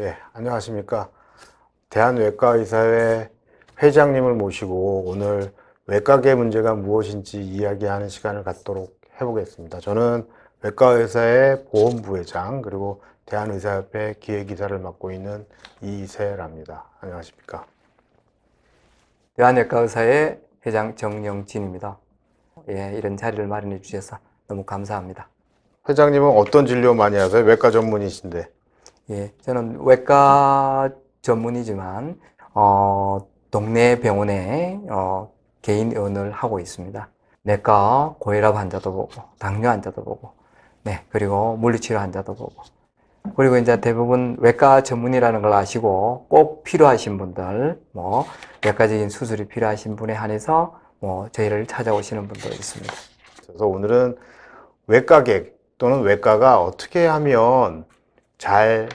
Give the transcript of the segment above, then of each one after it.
예, 안녕하십니까. 대한외과의사회 회장님을 모시고 오늘 외과계 문제가 무엇인지 이야기하는 시간을 갖도록 해보겠습니다. 저는 외과의사의 보험부회장 그리고 대한의사협회 기획이사를 맡고 있는 이세랍니다. 안녕하십니까. 대한외과 의사의 회장 정영진입니다. 예, 이런 자리를 마련해 주셔서 너무 감사합니다. 회장님은 어떤 진료 많이 하세요? 외과 전문이신데. 예, 저는 외과 전문이지만 어, 동네 병원에 어, 개인 의원을 하고 있습니다. 내과 고혈압 환자도 보고 당뇨 환자도 보고 네, 그리고 물리치료 환자도 보고 그리고 이제 대부분 외과 전문이라는 걸 아시고 꼭 필요하신 분들 뭐 외과적인 수술이 필요하신 분에 한해서 뭐 저희를 찾아오시는 분도 있습니다. 그래서 오늘은 외과객 또는 외과가 어떻게 하면 잘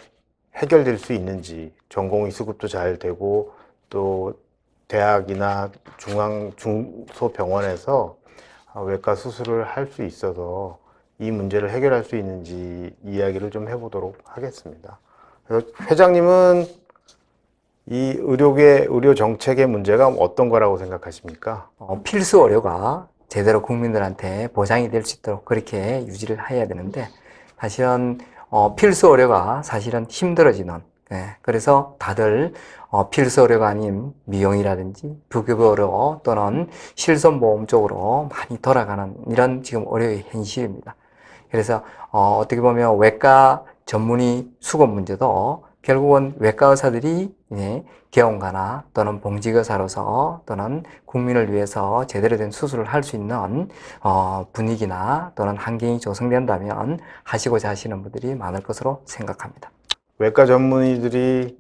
해결될 수 있는지 전공의 수급도 잘 되고 또 대학이나 중앙 중소병원에서 외과 수술을 할 수 있어서 이 문제를 해결할 수 있는지 이야기를 좀 해보도록 하겠습니다. 회장님은 이 의료계 의료 정책의 문제가 어떤 거라고 생각하십니까? 어, 필수 의료가 제대로 국민들한테 보장이 될 수 있도록 그렇게 유지를 해야 되는데 사실은 어, 필수 의료가 사실은 힘들어지는 예, 그래서 다들 어, 필수 의료가 아닌 미용이라든지 부급 의료 또는 실손보험 쪽으로 많이 돌아가는 이런 지금 의료의 현실입니다. 그래서 어, 어떻게 보면 외과 전문의 수급 문제도 결국은 외과 의사들이 예, 개원가나 또는 봉직 의사로서 또는 국민을 위해서 제대로 된 수술을 할 수 있는 어, 분위기나 또는 환경이 조성된다면 하시고자 하시는 분들이 많을 것으로 생각합니다. 외과 전문의들이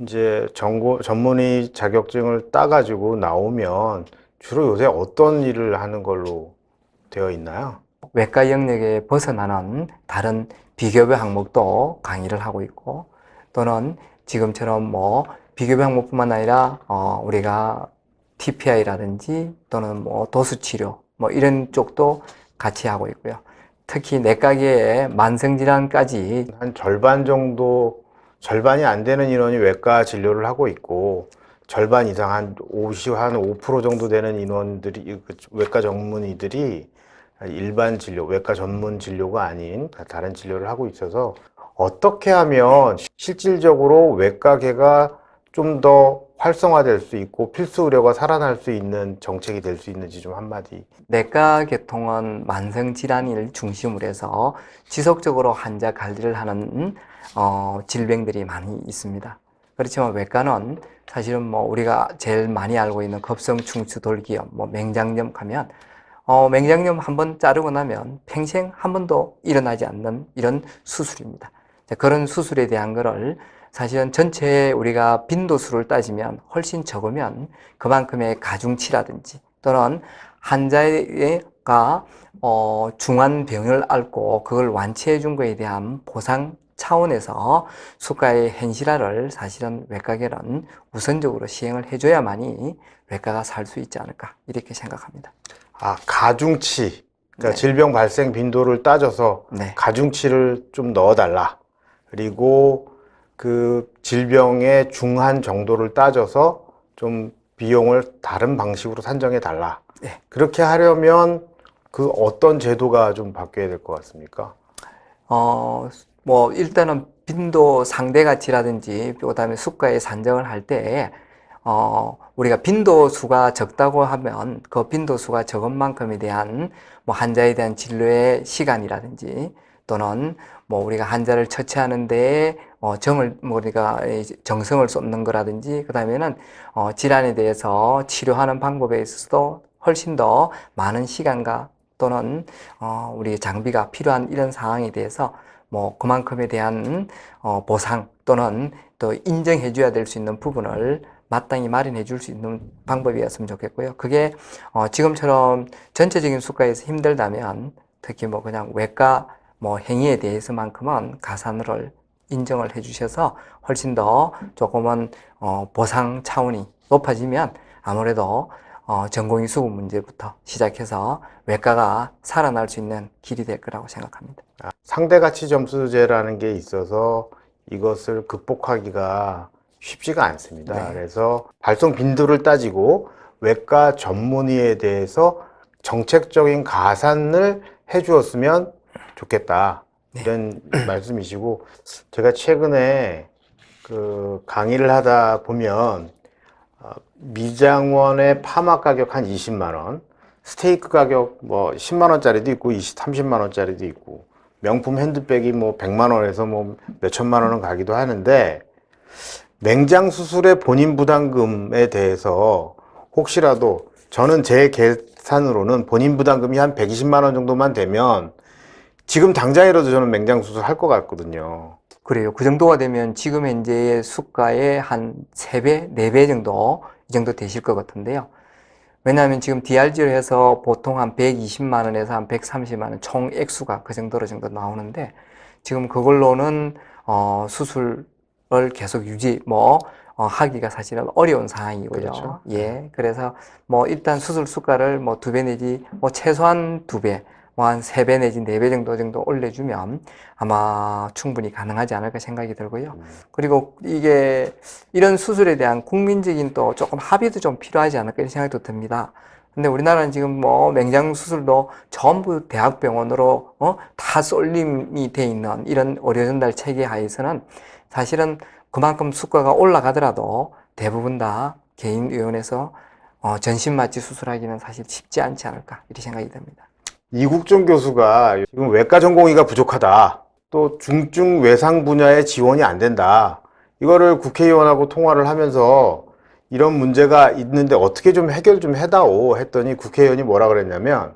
이제 전고, 전문의 자격증을 따가지고 나오면 주로 요새 어떤 일을 하는 걸로 되어 있나요? 외과 영역에 벗어나는 다른 비교배 항목도 강의를 하고 있고 또는 지금처럼 뭐 비교배 항목뿐만 아니라 어, 우리가 TPI라든지 또는 뭐 도수 치료 뭐 이런 쪽도 같이 하고 있고요. 특히 내과계의 만성 질환까지 한 절반 정도, 절반이 안 되는 인원이 외과 진료를 하고 있고, 절반 이상 한 50, 한 5% 정도 되는 인원들이, 그 외과 전문의들이 일반 진료, 외과 전문 진료가 아닌 다른 진료를 하고 있어서 어떻게 하면 실질적으로 외과계가 좀 더 활성화될 수 있고 필수 의료가 살아날 수 있는 정책이 될 수 있는지 좀 한마디. 내과 계통은 만성 질환을 중심으로 해서 지속적으로 환자 관리를 하는 어, 질병들이 많이 있습니다. 그렇지만 외과는 사실은 뭐 우리가 제일 많이 알고 있는 급성 충치 돌기염, 뭐 맹장염 하면 어, 맹장염 한 번 자르고 나면 평생 한 번도 일어나지 않는 이런 수술입니다. 자, 그런 수술에 대한 거를 사실은 전체 우리가 빈도수를 따지면 훨씬 적으면 그만큼의 가중치라든지 또는 환자가 어, 중한 병을 앓고 그걸 완치해 준 거에 대한 보상 차원에서 수가의 현실화를 사실은 외과계는 우선적으로 시행을 해줘야만이 외과가 살 수 있지 않을까 이렇게 생각합니다. 아, 가중치. 그러니까 네. 질병 발생 빈도를 따져서 네. 가중치를 좀 넣어달라. 그리고 그 질병의 중한 정도를 따져서 좀 비용을 다른 방식으로 산정해 달라. 네. 그렇게 하려면 그 어떤 제도가 좀 바뀌어야 될 것 같습니까? 어, 뭐, 일단은 빈도 상대 가치라든지, 그 다음에 수가의 산정을 할 때, 어, 우리가 빈도 수가 적다고 하면 그 빈도 수가 적은 만큼에 대한 뭐 환자에 대한 진료의 시간이라든지 또는 뭐 우리가 환자를 처치하는데 어, 정을 뭐 우리가 정성을 쏟는 거라든지 그다음에는 어, 질환에 대해서 치료하는 방법에 있어서도 훨씬 더 많은 시간과 또는 어, 우리 장비가 필요한 이런 상황에 대해서 뭐 그만큼에 대한 어, 보상 또는 또 인정해 줘야 될 수 있는 부분을 마땅히 마련해 줄 수 있는 방법이었으면 좋겠고요. 그게 어, 지금처럼 전체적인 수가에서 힘들다면 특히 뭐 그냥 외과 뭐 행위에 대해서만큼은 가산을 인정을 해 주셔서 훨씬 더 조금은 어, 보상 차원이 높아지면 아무래도 어, 전공의 수급 문제부터 시작해서 외과가 살아날 수 있는 길이 될 거라고 생각합니다. 아, 상대가치 점수제라는 게 있어서 이것을 극복하기가 쉽지가 않습니다. 네. 그래서 발성 빈도를 따지고 외과 전문의에 대해서 정책적인 가산을 해주었으면 좋겠다. 네. 이런 말씀이시고 제가 최근에 그 강의를 하다 보면 어, 미장원의 파마 가격 한 20만 원, 스테이크 가격 뭐 10만 원짜리도 있고 20, 30만 원짜리도 있고 명품 핸드백이 뭐 100만 원에서 뭐 몇천만 원은 가기도 하는데 맹장 수술의 본인 부담금에 대해서 혹시라도 저는 제 계산으로는 본인 부담금이 한 120만 원 정도만 되면 지금 당장이라도 저는 맹장 수술 할 것 같거든요. 그래요. 그 정도가 되면 지금 현재의 수가의 한 3배, 4배 정도, 이 정도 되실 것 같은데요. 왜냐하면 지금 DRG를 해서 보통 한 120만 원에서 한 130만 원 총 액수가 그 정도로 정도 나오는데 지금 그걸로는 어, 수술을 계속 유지 뭐 어, 하기가 사실은 어려운 상황이고요. 그렇죠. 예. 그래서 뭐 일단 수술 수가를 뭐 두 배 내지 뭐 최소한 두 배, 뭐 한 세 배 내지 네 배 정도 정도 올려주면 아마 충분히 가능하지 않을까 생각이 들고요. 그리고 이게 이런 수술에 대한 국민적인 또 조금 합의도 좀 필요하지 않을까 이런 생각도 듭니다. 근데 우리나라는 지금 뭐 맹장 수술도 전부 대학병원으로 어? 다 쏠림이 돼 있는 이런 의료 전달 체계 하에서는 사실은 그만큼 수가가 올라가더라도 대부분 다 개인 의원에서 어, 전신 마취 수술하기는 사실 쉽지 않지 않을까 이렇게 생각이 듭니다. 이국종 교수가 지금 외과 전공의가 부족하다. 또 중증 외상 분야의 지원이 안 된다. 이거를 국회의원하고 통화를 하면서 이런 문제가 있는데 어떻게 좀 해결 좀 해다오 했더니 국회의원이 뭐라 그랬냐면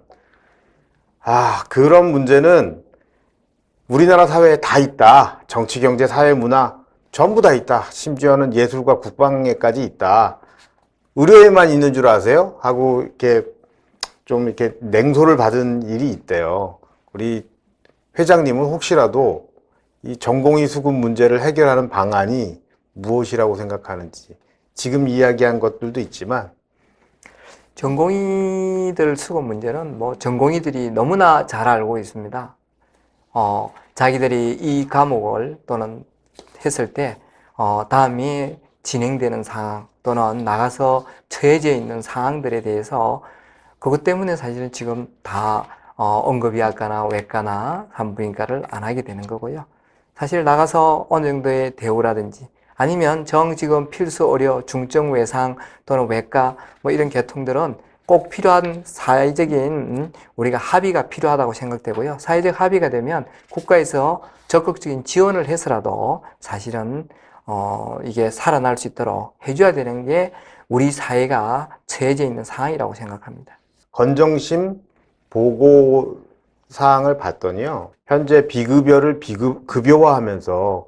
아, 그런 문제는 우리나라 사회에 다 있다. 정치, 경제, 사회, 문화 전부 다 있다. 심지어는 예술과 국방에까지 있다. 의료에만 있는 줄 아세요? 하고 이렇게 좀 이렇게 냉소를 받은 일이 있대요. 우리 회장님은 혹시라도 이 전공의 수급 문제를 해결하는 방안이 무엇이라고 생각하는지 지금 이야기한 것들도 있지만 전공의들 수급 문제는 뭐 전공의들이 너무나 잘 알고 있습니다. 어, 자기들이 이 과목을 또는 했을 때, 어, 다음이 진행되는 상황 또는 나가서 처해져 있는 상황들에 대해서 그것 때문에 사실은 지금 다 어, 언급의학과나 외과나 산부인과를 안 하게 되는 거고요. 사실 나가서 어느 정도의 대우라든지 아니면 정 지금 필수 의료, 중증 외상 또는 외과 뭐 이런 계통들은 꼭 필요한 사회적인 음, 우리가 합의가 필요하다고 생각되고요. 사회적 합의가 되면 국가에서 적극적인 지원을 해서라도 사실은 어, 이게 살아날 수 있도록 해줘야 되는 게 우리 사회가 처해져 있는 상황이라고 생각합니다. 건정심 보고 사항을 봤더니요. 현재 비급여를 비급 급여화하면서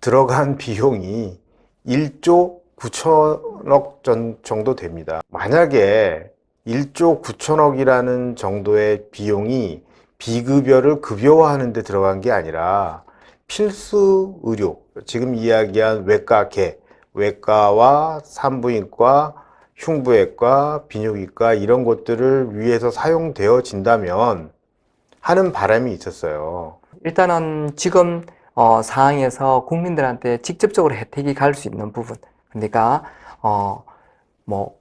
들어간 비용이 1조 9천억 전 정도 됩니다. 만약에 1조 9천억이라는 정도의 비용이 비급여를 급여화하는 데 들어간 게 아니라 필수 의료, 지금 이야기한 외과계, 외과와 산부인과, 흉부외과, 비뇨기과 이런 것들을 위해서 사용되어진다면 하는 바람이 있었어요. 일단은 지금 어, 상황에서 국민들한테 직접적으로 혜택이 갈 수 있는 부분. 그러니까 어, 뭐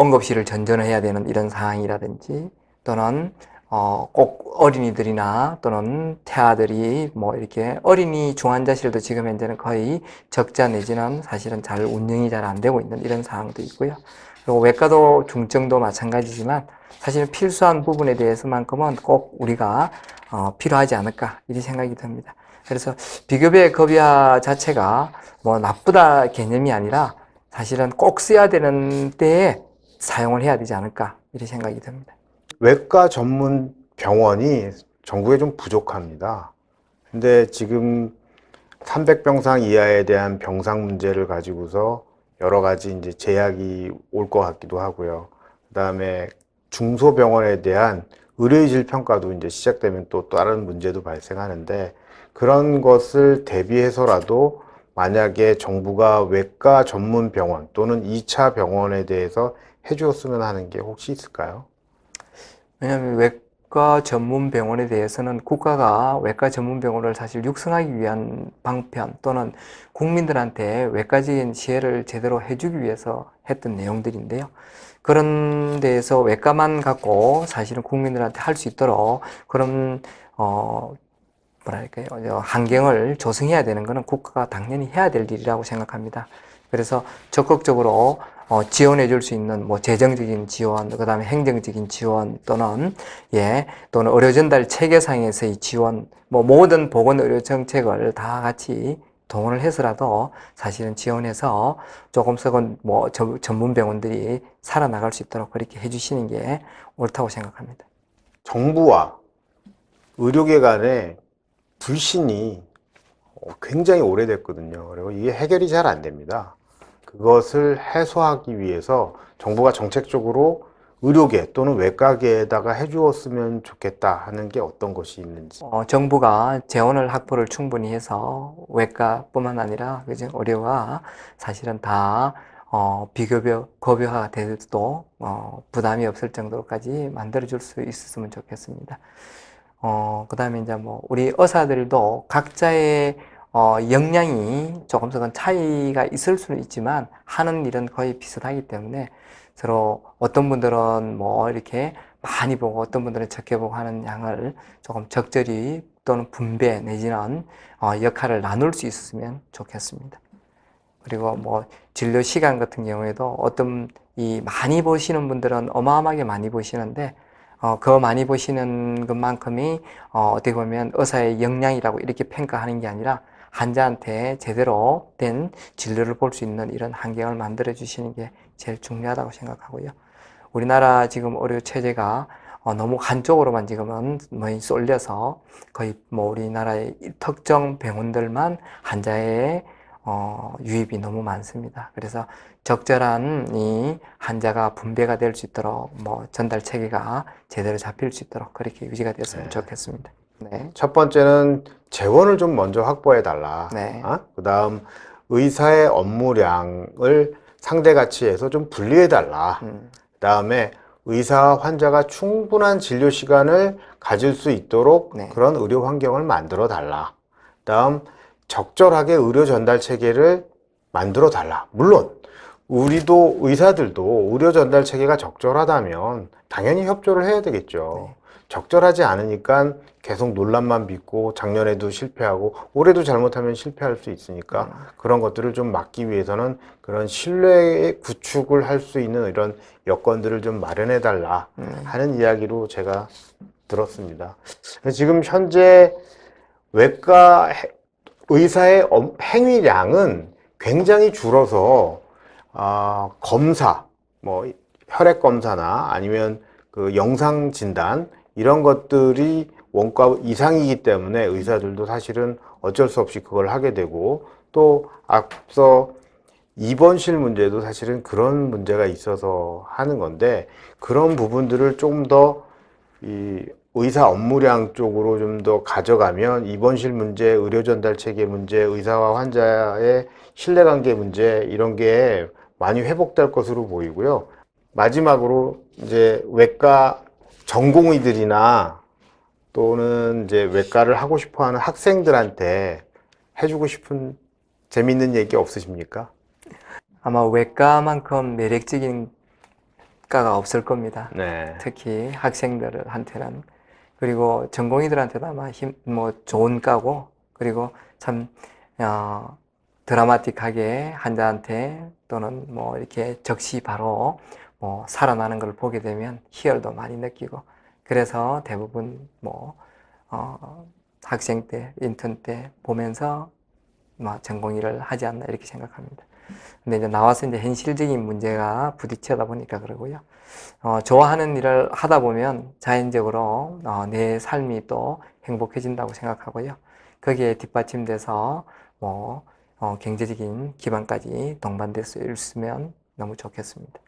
응급실을 전전해야 되는 이런 상황이라든지 또는 어, 꼭 어린이들이나 또는 태아들이 뭐 이렇게 어린이 중환자실도 지금 현재는 거의 적자 내지는 사실은 잘 운영이 잘 안 되고 있는 이런 상황도 있고요. 그리고 외과도 중증도 마찬가지지만 사실 필수한 부분에 대해서만큼은 꼭 우리가 어, 필요하지 않을까 이렇게 생각이 듭니다. 그래서 비급여 급여 자체가 뭐 나쁘다 개념이 아니라 사실은 꼭 써야 되는 때에 사용을 해야 되지 않을까 이렇게 생각이 듭니다. 외과 전문 병원이 전국에 좀 부족합니다. 근데 지금 300병상 이하에 대한 병상 문제를 가지고서 여러 가지 이제 제약이 올 것 같기도 하고요. 그다음에 중소병원에 대한 의료질 평가도 이제 시작되면 또 다른 문제도 발생하는데 그런 것을 대비해서라도 만약에 정부가 외과 전문 병원 또는 2차 병원에 대해서 해주었으면 하는 게 혹시 있을까요? 왜냐하면 외, 외과 전문 병원에 대해서는 국가가 외과 전문 병원을 사실 육성하기 위한 방편 또는 국민들한테 외과적인 시혜를 제대로 해주기 위해서 했던 내용들인데요. 그런 데에서 외과만 갖고 사실은 국민들한테 할 수 있도록 그런 어 뭐랄까요 어, 환경을 조성해야 되는 것은 국가가 당연히 해야 될 일이라고 생각합니다. 그래서 적극적으로 어, 지원해 줄 수 있는 뭐 재정적인 지원, 그다음에 행정적인 지원 또는 예, 또는 의료 전달 체계상에서의 지원, 뭐 모든 보건 의료 정책을 다 같이 동원을 해서라도 사실은 지원해서 조금씩은 뭐 저- 전문 병원들이 살아나갈 수 있도록 그렇게 해 주시는 게 옳다고 생각합니다. 정부와 의료계 간의 불신이 어, 굉장히 오래됐거든요. 그리고 이게 해결이 잘 안 됩니다. 그것을 해소하기 위해서 정부가 정책적으로 의료계 또는 외과계에다가 해주었으면 좋겠다 하는 게 어떤 것이 있는지. 어, 정부가 재원을 확보를 충분히 해서 외과뿐만 아니라 그죠? 의료가 사실은 다 어, 비급여 급여화가 돼도 어, 부담이 없을 정도로까지 만들어 줄 수 있었으면 좋겠습니다. 어, 그 다음에 이제 뭐 우리 의사들도 각자의 어, 역량이 조금씩은 차이가 있을 수는 있지만 하는 일은 거의 비슷하기 때문에 서로 어떤 분들은 뭐 이렇게 많이 보고 어떤 분들은 적게 보고 하는 양을 조금 적절히 또는 분배 내지는 어, 역할을 나눌 수 있었으면 좋겠습니다. 그리고 뭐 진료 시간 같은 경우에도 어떤 이 많이 보시는 분들은 어마어마하게 많이 보시는데 어, 그 많이 보시는 것만큼이 어, 어떻게 보면 의사의 역량이라고 이렇게 평가하는 게 아니라 환자한테 제대로 된 진료를 볼 수 있는 이런 환경을 만들어 주시는 게 제일 중요하다고 생각하고요. 우리나라 지금 의료 체제가 어, 너무 한쪽으로만 지금은 많이 쏠려서 거의 뭐 우리나라의 특정 병원들만 환자의 어, 유입이 너무 많습니다. 그래서 적절한 이 환자가 분배가 될 수 있도록 뭐 전달 체계가 제대로 잡힐 수 있도록 그렇게 유지가 됐으면 네. 좋겠습니다. 네. 첫 번째는 재원을 좀 먼저 확보해 달라. 네. 그 다음 의사의 업무량을 상대 가치에서 좀 분리해 달라. 음, 그다음에 의사와 환자가 충분한 진료 시간을 가질 수 있도록 네. 그런 의료 환경을 만들어 달라. 그다음 적절하게 의료 전달 체계를 만들어 달라. 물론 우리도 의사들도 의료 전달 체계가 적절하다면 당연히 협조를 해야 되겠죠. 네. 적절하지 않으니까 계속 논란만 빚고 작년에도 실패하고 올해도 잘못하면 실패할 수 있으니까 음. 그런 것들을 좀 막기 위해서는 그런 신뢰의 구축을 할 수 있는 이런 여건들을 좀 마련해 달라 음. 하는 이야기로 제가 들었습니다. 지금 현재 외과 해- 의사의 엄- 행위량은 굉장히 줄어서 아, 검사, 뭐 혈액 검사나 아니면 그 영상 진단 이런 것들이 원가 이상이기 때문에 의사들도 사실은 어쩔 수 없이 그걸 하게 되고 또 앞서 입원실 문제도 사실은 그런 문제가 있어서 하는 건데 그런 부분들을 좀더이 의사 업무량 쪽으로 좀 더 가져가면 입원실 문제, 의료 전달 체계 문제, 의사와 환자의 신뢰 관계 문제 이런 게 많이 회복될 것으로 보이고요. 마지막으로 이제 외과 전공의들이나 또는 이제 외과를 하고 싶어 하는 학생들한테 해주고 싶은 재밌는 얘기 없으십니까? 아마 외과만큼 매력적인 과가 없을 겁니다. 네. 특히 학생들한테는 그리고 전공의들한테도 아마 힘, 뭐 좋은 과고 그리고 참 어, 드라마틱하게 환자한테 또는 뭐 이렇게 적시 바로 뭐 살아나는 걸 보게 되면 희열도 많이 느끼고 그래서 대부분 뭐 어, 학생 때 인턴 때 보면서 뭐 전공의를 하지 않나 이렇게 생각합니다. 근데 이제 나와서 이제 현실적인 문제가 부딪혀다 보니까 그러고요. 어, 좋아하는 일을 하다 보면 자연적으로 어, 내 삶이 또 행복해진다고 생각하고요. 거기에 뒷받침돼서 뭐 어, 경제적인 기반까지 동반될 수 있으면 너무 좋겠습니다.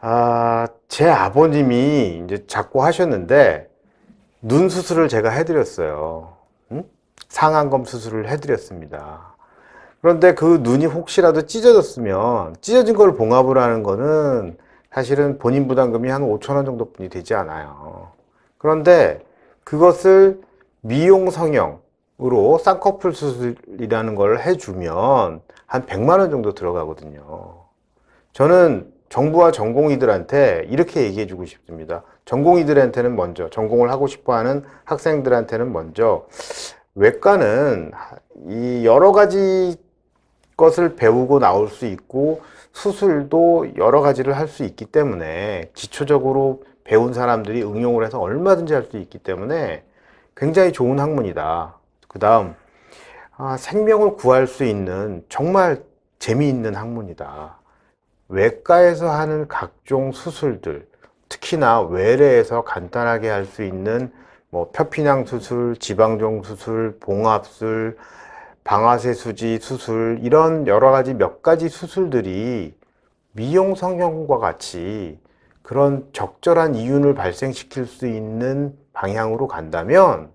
아, 제 아버님이 이제 자꾸 하셨는데 눈 수술을 제가 해드렸어요. 응? 상안검 수술을 해드렸습니다. 그런데 그 눈이 혹시라도 찢어졌으면 찢어진 걸 봉합을 하는 거는 사실은 본인 부담금이 한 5천 원 정도뿐이 되지 않아요. 그런데 그것을 미용 성형으로 쌍꺼풀 수술이라는 걸 해주면 한 100만 원 정도 들어가거든요. 저는 정부와 전공의들한테 이렇게 얘기해 주고 싶습니다. 전공의들한테는 먼저, 전공을 하고 싶어 하는 학생들한테는 먼저, 외과는 이 여러 가지 것을 배우고 나올 수 있고, 수술도 여러 가지를 할 수 있기 때문에, 기초적으로 배운 사람들이 응용을 해서 얼마든지 할 수 있기 때문에 굉장히 좋은 학문이다. 그 다음, 아, 생명을 구할 수 있는 정말 재미있는 학문이다. 외과에서 하는 각종 수술들, 특히나 외래에서 간단하게 할 수 있는 뭐 표피낭 수술, 지방종 수술, 봉합술, 방아쇠 수지 수술 이런 여러 가지 몇 가지 수술들이 미용 성형과 같이 그런 적절한 이윤을 발생시킬 수 있는 방향으로 간다면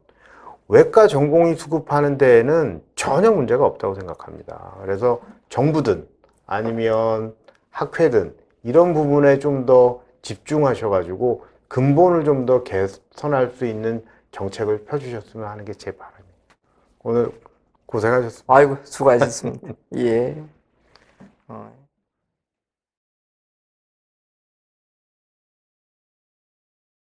외과 전공의 수급하는 데에는 전혀 문제가 없다고 생각합니다. 그래서 정부든 아니면 학회든 이런 부분에 좀 더 집중하셔가지고 근본을 좀 더 개선할 수 있는 정책을 펴주셨으면 하는 게 제 바람입니다. 오늘 고생하셨습니다. 아이고, 수고하셨습니다. 예. 어.